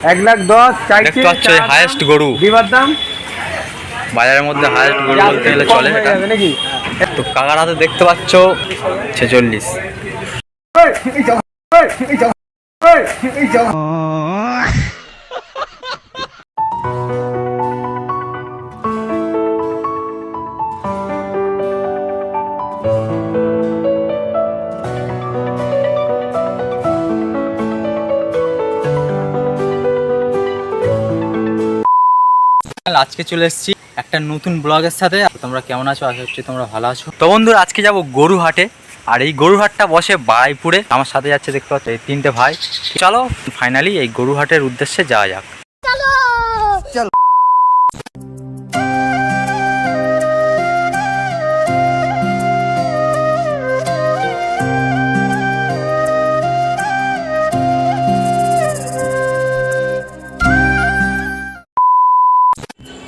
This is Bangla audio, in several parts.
এক লাখ দশ দেখতে পাচ্ছ হায়েস্ট হাইয়েস্ট গরু। বিবার দাম? বাজারের মধ্যে হাইয়েস্ট গরু বলতে গেলে চলে এটা। তো কাকার হাতে দেখতে পাচ্ছ ছেচল্লিশ। এই, আজকে চলে এসেছি একটা নতুন ব্লগের সাথে। তোমরা কেমন আছো? আশা করছি তোমরা ভালো আছো। তো বন্ধুরা, আজকে যাব গরু হাটে আর এই গরুহাটটা বসে বারাইপুরে। আমার সাথে যাচ্ছে, দেখতে পাচ্ছ, এই তিনটে ভাই। চলো ফাইনালি এই গরুহাটের উদ্দেশ্যে যাওয়া যাক।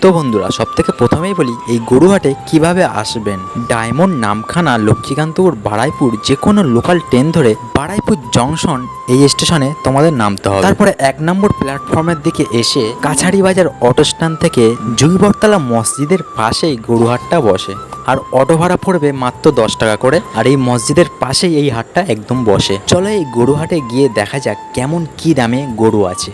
তো বন্ধুরা সব থেকে প্রথমেই বলি, এই গরুহাটে কীভাবে আসবেন? ডায়মন্ড, নামখানা, লক্ষ্মীকান্তপুর, বারাইপুর যে কোনো লোকাল ট্রেন ধরে বারাইপুর জংশন এই স্টেশনে তোমাদের নামতে হবে। তারপরে এক নম্বর প্ল্যাটফর্মের দিকে এসে কাছাড়ি বাজার অটো স্ট্যান্ড থেকে জুইবরতলা মসজিদের পাশেই গরুহাটটা বসে। আর অটো ভাড়া পড়বে মাত্র দশ টাকা করে, আর এই মসজিদের পাশেই এই হাটটা একদম বসে। চলো এই গরুহাটে গিয়ে দেখা যাক কেমন কি দামে গরু আছে।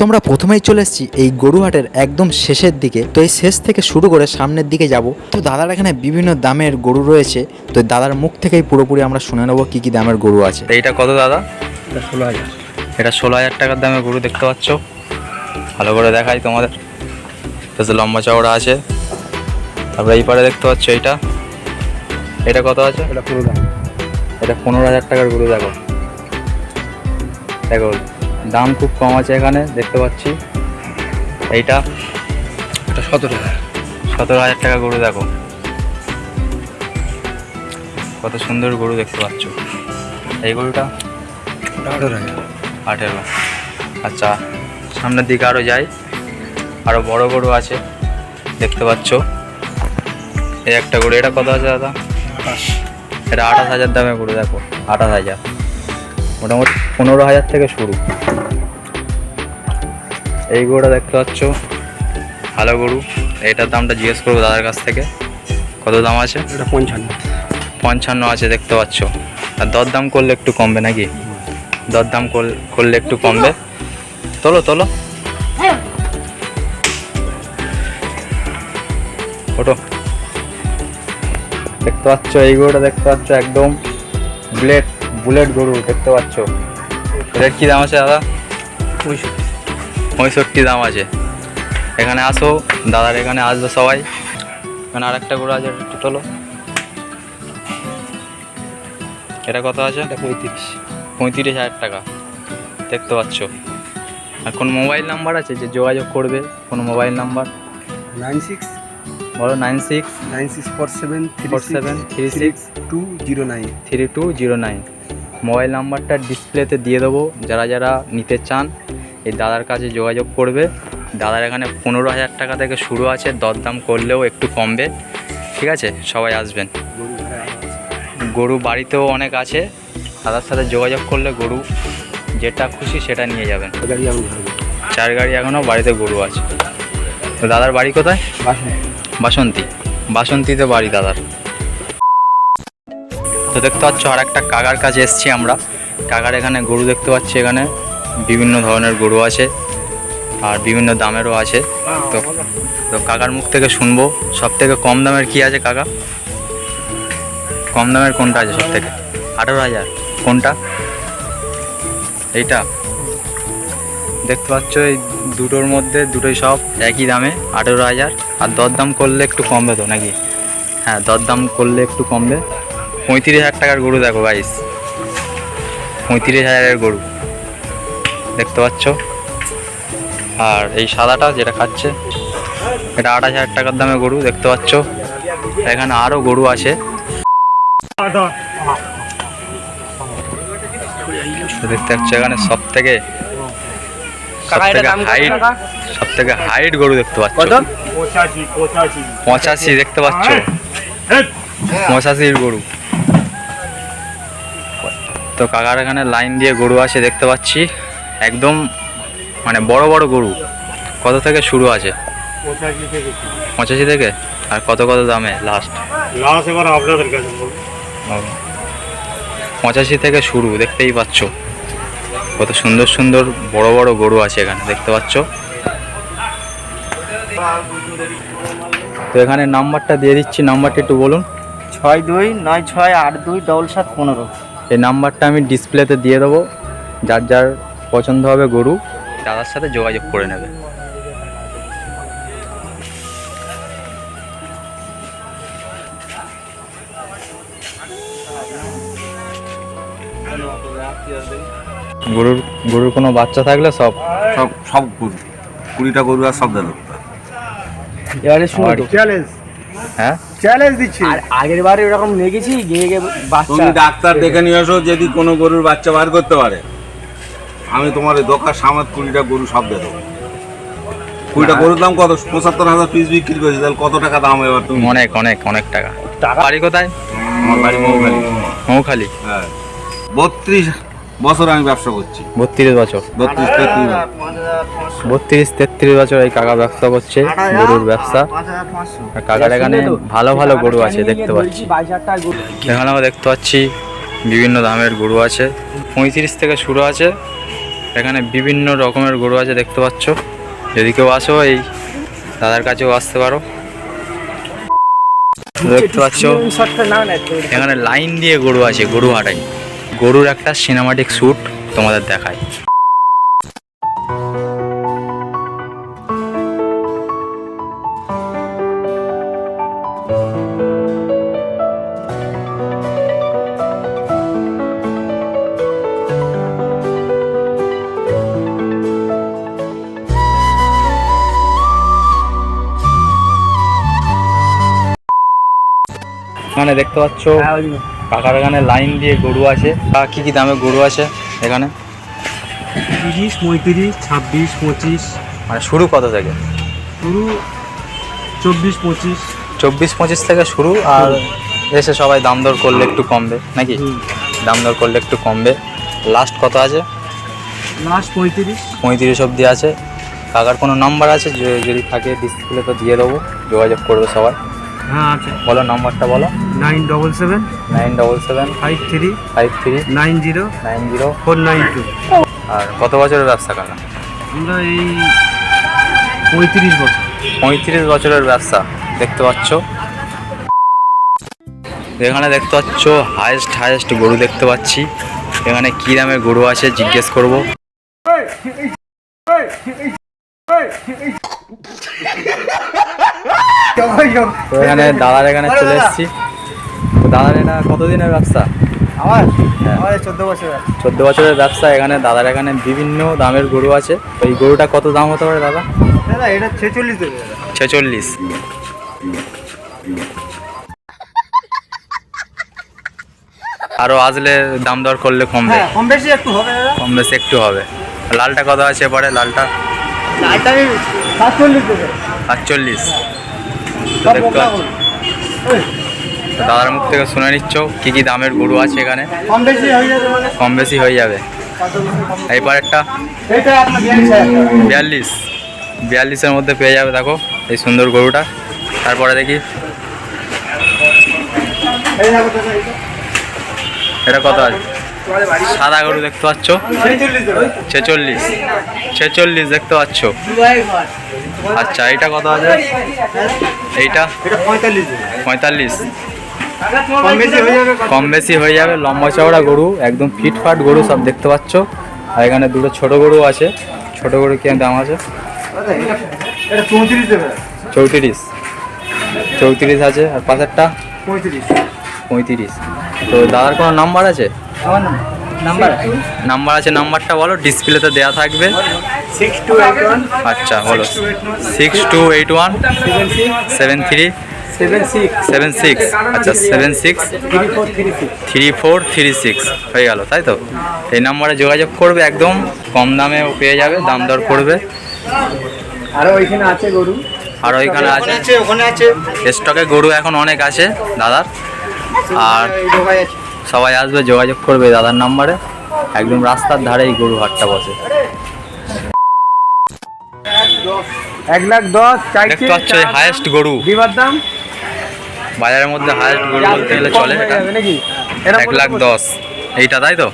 তোমরা প্রথমেই চলে এসেছি এই গরুহাটের একদম শেষের দিকে। তো এই শেষ থেকে শুরু করে সামনের দিকে যাব। তো দাদার এখানে বিভিন্ন দামের গরু রয়েছে। তো দাদার মুখ থেকেই পুরোপুরি আমরা শুনে নেব কি কি দামের গরু আছে। এইটা কত দাদা? এটা ষোলো হাজার। এটা ষোলো হাজার টাকার দামের গরু দেখতে পাচ্ছ। ভালো করে দেখাই তোমাদের। বেশ লম্বা চওড়া আছে। তারপরে এই পারে দেখতে পাচ্ছ এইটা। এটা কত আছে? এটা পুরো দাম। এটা পনেরো হাজার টাকার গরু দেখো। দেখো। দাম খুব কম আছে এখানে দেখতে পাচ্ছি। এইটা এটা সতেরো হাজার। সতেরো হাজার টাকা গরু দেখো। কত সুন্দর গরু দেখতে পাচ্ছ। এই গরুটা আঠারো হাজার। আঠেরো। আচ্ছা সামনের দিকে আরও যাই। আরও বড় গরু আছে দেখতে পাচ্ছ। এই একটা গরু এটা কত আছে দাদা? এটা আঠাশ হাজার দামে গরু দেখো। আঠাশ হাজার। মোটামুটি পনেরো হাজার থেকে শুরু। এই গরুটা দেখতে পাচ্ছ ভালো গরু। এটার দামটা জিজ্ঞেস করব দাদার কাছ থেকে। কত দাম আছে? এটা পঞ্চান্ন। পঞ্চান্ন আছে দেখতে পাচ্ছ। আর দরদাম করলে একটু কমবে নাকি? দরদাম কর- করলে একটু কমবে। তোলো তোলো। ওটো। দেখতে পাচ্ছ এই গরুটা দেখতে পাচ্ছ একদম বুলেট বুলেট গরু দেখতে পাচ্ছ? এটার কি দাম আছে দাদা? পঁয়ষট্টি। দাম আছে। এখানে আসো দাদার এখানে আসবে সবাই। এখানে আর একটা গরু আছে একটু তোলো। এটা কত আছে? এটা পঁয়ত্রিশ। পঁয়ত্রিশ হাজার টাকা। দেখতে পাচ্ছ। আর কোনো মোবাইল নাম্বার আছে যে যোগাযোগ করবে? কোনো মোবাইল নাম্বার? নাইন সিক্স বলো nine six nine six four seven three four seven three six two zero nine. Three two zero nine. Mobile নাম্বারটা ডিসপ্লেতে দিয়ে দেবো। যারা যারা নিতে চান এই দাদার কাছে যোগাযোগ করবে। দাদার এখানে পনেরো হাজার টাকা থেকে শুরু আছে দরদাম করলেও একটু কমবে। ঠিক আছে? সবাই আসবেন। গরু বাড়িতেও অনেক আছে। দাদার সাথে যোগাযোগ করলে গরু যেটা খুশি সেটা নিয়ে যাবেন। চার গাড়ি এখনও বাড়িতে গরু আছে। তো দাদার বাড়ি কোথায়? বাসন্তী। বাসন্তীতে বাড়ি দাদার। তো দেখতে পাচ্ছ আর একটা কাকার কাছে এসছি আমরা। কাকার এখানে গরু দেখতে পাচ্ছি এখানে। বিভিন্ন ধরনের গরু আছে আর বিভিন্ন দামেরও আছে। তো তো কাকার মুখ থেকে শুনব সব থেকে কম দামের কি আছে কাকা? কম দামের কোনটা আছে সব থেকে আঠারো হাজার। কোনটা? এইটা। দেখতে পাচ্ছ এই দুটোর মধ্যে দুটোই সব একই দামে, আঠেরো হাজার। আর দরদাম করলে একটু কমবে তো নাকি? হ্যাঁ দরদাম করলে একটু কমবে। পঁয়ত্রিশ হাজার টাকার গরু দেখো গাইস পঁয়ত্রিশ হাজারের গরু। দেখতে পাচ্ছ? আর এই সাদাটা যেটা খাচ্ছে এটা আঠাশ হাজার টাকার দামে গরু দেখতে পাচ্ছ? এখানে আরও গরু আছে। দেখতে পাচ্ছ এখানে সব থেকে সব থেকে হাইট সব থেকে হাইট গরু দেখতে পাচ্ছ? পঁচাশি দেখতে পাচ্ছ? পঁচাশির গরু। তো কাকার এখানে লাইন দিয়ে গরু আছে দেখতে পাচ্ছি। একদম মানে বড় বড় গরু। কত থেকে শুরু আছে? পঁচাশি থেকে আর কত কত দামে লাস্ট লাস্ট এবার আপনাদের কাছে পঁচাশি থেকে শুরু দেখতেই পাচ্ছ। কত সুন্দর সুন্দর বড় বড় গরু আছে এখানে দেখতে পাচ্ছ। তো এখানে নাম্বারটা দিয়ে দিচ্ছি নাম্বারটা একটু বলুন। ছয় দুই নয় ছয় আট দুই ডবল সাত পনেরো। এই নাম্বারটা আমি ডিসপ্লেতে দিয়ে দেবো। যার যার পছন্দ হবে গরু দাদার সাথে যোগাযোগ করে নেবে। গরুর গরুর কোনো বাচ্চা থাকলে সব সব সব গরু। কুড়িটা গরু আর সব দেবো এবারে শুনো চ্যালেঞ্জ হ্যাঁ? চ্যালেঞ্জ দিচ্ছি। আর আগের বারে ওরকম নিয়ে গেছি গিয়ে গিয়ে বাচ্চা। তুমি ডাক্তার দেখে নিয়ে এসো যদি কোনো গরুর বাচ্চা বার করতে পারে। আমি তোমার দোকান সামনে কুড়িটা গরু সব দিয়ে দেবো। কুড়িটা গরুর দাম কত? পঁচাত্তর হাজার পিস বিক্রি করেছি তাহলে কত টাকা দাম এবার তুমি? অনেক অনেক অনেক টাকা। টাকা? বাড়ি কোথায়? আমার বাড়ি মৌখালি। মৌখালি। হ্যাঁ। বত্রিশ বছর আমি ব্যবসা করছি। বত্রিশ বছর। বত্রিশ তেত্রিশ বত্রিশ তেত্রিশ বছর এই কাকা ব্যবসা করছে গরুর ব্যবসা। কাকার এখানে ভালো ভালো গরু আছে দেখতে পাচ্ছি। এখানে আমরা দেখতে পাচ্ছি বিভিন্ন দামের গরু আছে। পঁয়ত্রিশ থেকে শুরু আছে। এখানে বিভিন্ন রকমের গরু আছে দেখতে পাচ্ছ। যদি কেউ আসো এই দাদার কাছেও আসতে পারো। দেখতে পাচ্ছ। এখানে লাইন দিয়ে গরু আছে গরু হাঁটাই। গরুর একটা সিনেমাটিক শ্যুট তোমাদের দেখায় মানে দেখতে পাচ্ছ হ্যাঁ, কাকার এখানে লাইন দিয়ে গরু আছে কি কি দামে গরু আছে এখানে? তিরিশ পঁয়ত্রিশ ছাব্বিশ পঁচিশ। মানে শুরু কত থেকে? শুরু চব্বিশ পঁচিশ। চব্বিশ পঁচিশ থেকে শুরু আর এসে সবাই দাম দর করলে একটু কমবে নাকি? দাম দর করলে একটু কমবে। লাস্ট কত আছে? লাস্ট পঁয়ত্রিশ। পঁয়ত্রিশ অবধি আছে। কাকার কোনো নাম্বার আছে? যে যদি থাকে ডিসপ্লে তো দিয়ে দেবো যোগাযোগ করবে সবাই। হ্যাঁ আছে বলো নাম্বারটা বলো nine double seven nine double seven five three five three nine zero nine zero four nine two আর কত বছরের ব্যবসা কাকা আমরা এই পঁয়ত্রিশ বছর পঁয়ত্রিশ বছরের ব্যবসা দেখতে পাচ্ছ এখানে দেখতে পাচ্ছ হায়েস্ট হায়েস্ট গরু দেখতে পাচ্ছি এখানে কী দামের গরু আছে জিজ্ঞেস করব তো এখানে দাদার এখানে চলে এসেছি। তো দাদার এটা কতদিনের ব্যবসা? আমার? হ্যাঁ। চোদ্দ বছর আছে। চোদ্দ বছরের ব্যবসা এখানে দাদার এখানে বিভিন্ন দামের গরু আছে। এই গরুটা কত দাম হতে পারে দাদা? দাদা এটা ছেচল্লিশ ছেচল্লিশ। আরও আসলে দাম দর করলে কমবে হ্যাঁ কম বেশি একটু হবে কম বেশি একটু হবে। লালটা কত আছে পরে? লালটা লালটা আমি সাতচল্লিশ। দাদার মুখ থেকে শুনে নিচ্ছ কী কী দামের গরু আছে এখানে? কম বেশি হয়ে যাবে মানে। এইবার একটা। বিয়াল্লিশ। বিয়াল্লিশের মধ্যে পেয়ে যাবে দেখো এই সুন্দর গরুটা। তারপরে দেখি। এটা কত আছে? সাদা গরু দেখতে পাচ্ছ? ছেচল্লিশ। ছেচল্লিশ দেখতে পাচ্ছ? আচ্ছা এইটা কত আছে? এইটা? পঁয়তাল্লিশ। কম বেশি হয়ে যাবে, লম্বা চওড়া গরু, একদম ফিটফাট গরু সব দেখতে পাচ্ছ। আর এখানে দুটো ছোট গরু আছে। ছোট গরু কি দাম আছে? এটা এটা চৌত্রিশ। চৌত্রিশ আছে, আর পাশেরটা? পঁয়ত্রিশ। পঁয়ত্রিশ। তো দাদার কোনো নাম্বার আছে? আমার নাম্বার নাম্বার আছে নাম্বারটা বলো ডিসপ্লেতে দেওয়া থাকবে। আচ্ছা বলো। Six two eight one seven three seven six আচ্ছা seven six three four three six হয়ে গেল তাই তো? এই নাম্বারে যোগাযোগ করবে একদম কম দামে পেয়ে যাবে দাম দর করবে। আরও ওইখানে আছে গরু? আর ওইখানে আছে। ওখানে আছে স্টকে গরু এখন অনেক আছে দাদার। আর সবাই আসবে যোগাযোগ করবে দাদার নাম্বারে। একদম রাস্তার ধারে এই গরু হাটটা বসে। এক লাখ দশ চাইছে। দেখতে পাচ্ছ হায়েস্ট গরু। দাম? বাজারের মধ্যে হায়েস্ট গরু বলতে গেলে চলে এটা। এক লাখ দশ। এইটা তাই তো?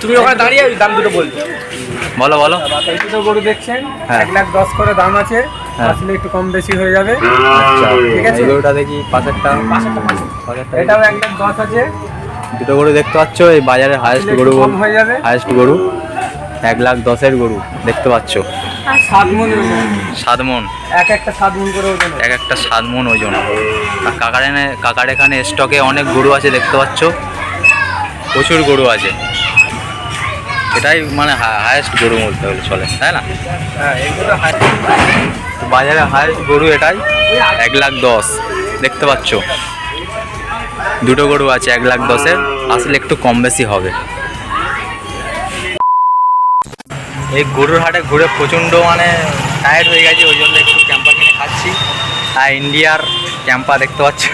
তুমি ওখানে দাঁড়িয়ে দাম দুটো বলছো। বলো বলো। দুটো গরু দেখছেন হ্যাঁ। এক লাখ দশ করে দাম আছে হ্যাঁ। আসলে একটু কম বেশি হয়ে যাবে। আচ্ছা ঠিক আছে। গরুটা দেখি পাশেরটা এটাও এক লাখ দশ আছে। দুটো গরু দেখতে পাচ্ছ এই বাজারে হায়েস্ট গরু হয়ে যাবে। হায়েস্ট গরু এক লাখ দশের গরু দেখতে পাচ্ছ। সাত মন এক একটা সাত মন করে ওজন এক একটা সাত মন ওজন। আর কাকার এনে কাকার এখানে স্টকে অনেক গরু আছে দেখতে পাচ্ছ। প্রচুর গরু আছে। এটাই মানে হায়েস্ট গরু বলতে হলে চলে তাই না? হ্যাঁ বাজারে হায়েস্ট গরু এটাই এক লাখ দশ দেখতে পাচ্ছ? দুটো গরু আছে এক লাখ দশের আসলে একটু কম বেশি হবে। এই গরুর হাটে ঘুরে প্রচণ্ড মানে টায়ার্ড হয়ে গেছে ওই জন্য একটু ক্যাম্পা কিনে খাচ্ছি। আর ইন্ডিয়ার ক্যাম্পা দেখতে পাচ্ছ?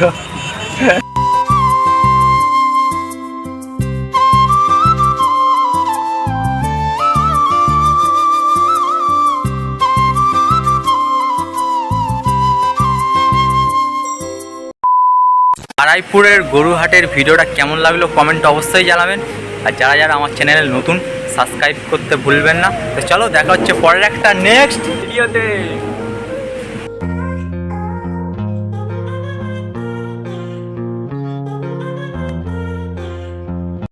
আরাইপুরের গরুহাটের ভিডিওটা কেমন লাগল কমেন্ট অবশ্যই জানাবেন। আর যারা যারা আমার চ্যানেলে নতুন, সাবস্ক্রাইব করতে ভুলবেন না। তো চলো দেখা হচ্ছে পরের একটা নেক্সট ভিডিওতে